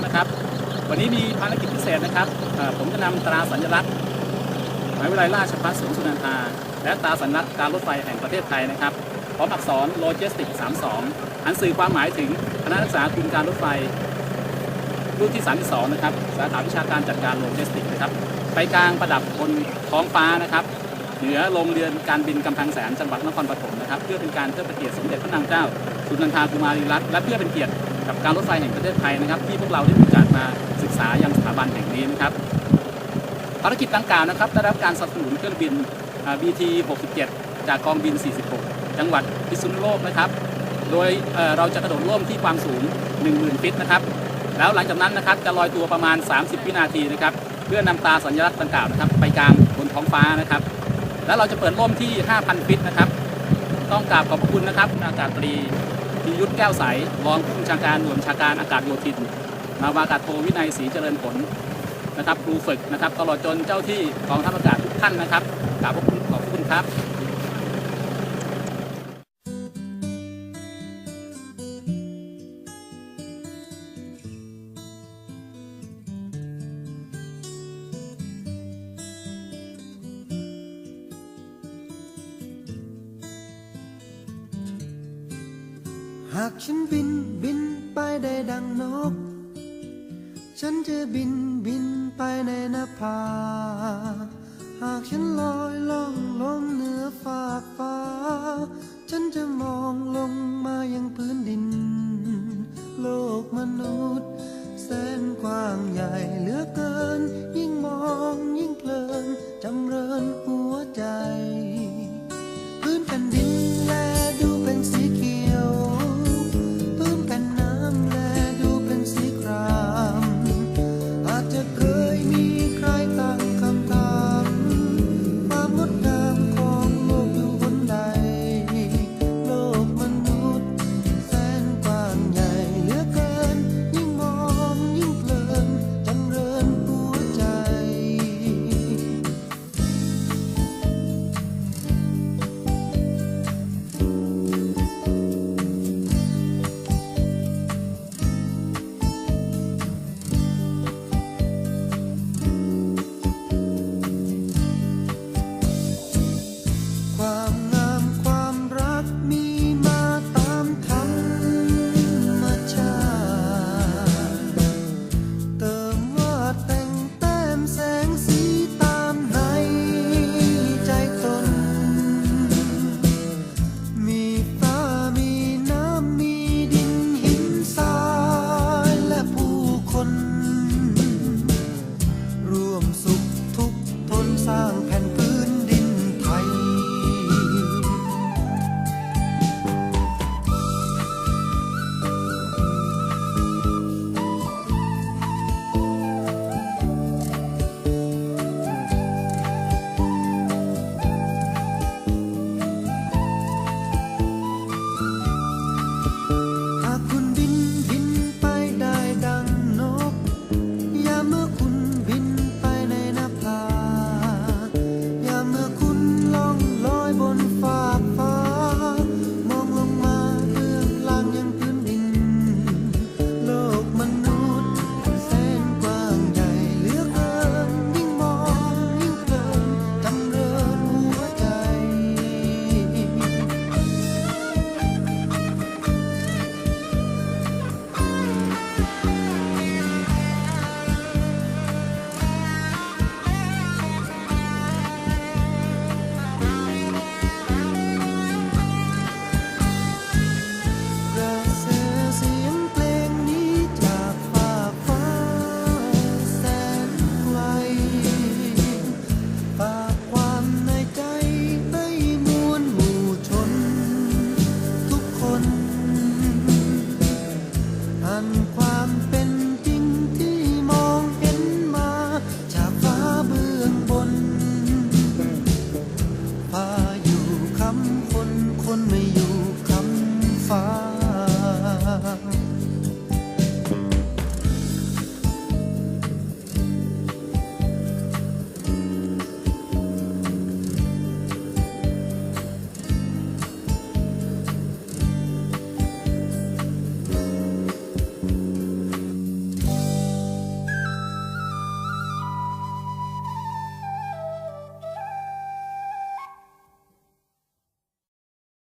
อะนะครับ วันนี้มีภารกิจพิเศษนะครับ ผมจะนำตราสัญลักษณ์มหาวิทยาลัยราชภัฏสวนสุนันทา และตราสัญลักษณ์การรถไฟแห่งประเทศไทยนะครับพร้อมอักษรโลจิสติก 32 อันสื่อความหมายถึงคณะนักศึกษากลุ่มการรถไฟรุ่นที่ 32 นะครับ สาขาวิชาการจัดการโลจิสติกส์นะครับ ไปกลางประดับบนท้องฟ้านะครับ เหนือโรงเรียนการบินกำแพงแสนจังหวัดนครปฐมนะครับ เพื่อเป็นการเทิดพระเกียรติสมเด็จพระนางเจ้า สุนันทากุมารีรัตน์และเพื่อเป็นเกียรติ กับการรถไฟแห่งประเทศไทยนะครับ ที่พวกเราได้มีโอกาสมาศึกษายังสถาบันแห่งนี้นะครับภารกิจดังกล่าวนะครับได้รับการสนับสนุนเครื่องบิน BT 67 จากกองบิน 46 จังหวัดพิษณุโลกนะครับ โดยเเราจะกระโดดร่มที่ความสูง 10,000 ฟิตนะครับ แล้วหลังจากนั้นนะครับจะลอยตัวประมาณ 30 วินาทีนะครับ เพื่อนำตาสัญลักษณ์ดังกล่าวนะครับ ไปกลางบนท้องฟ้านะครับ แล้วเราจะเปิดร่มที่ 5,000 ฟิตนะครับ ต้องกราบขอบพระคุณนะครับอากาศตรี พิยุทธแก้วใสรองผู้บัญชาการหน่วยบัญชาการอากาศโยธินนาวากาศโทวินัยศรีเจริญผลนะครับครูฝึกนะครับ ตลอดจนเจ้าที่กองทัพอากาศทุกท่านนะครับกราบขอบคุณขอบคุณครับ หากฉันบินบินไปได้ดังนก ฉันจะบินบินไปในนภา หากฉันลอยลอย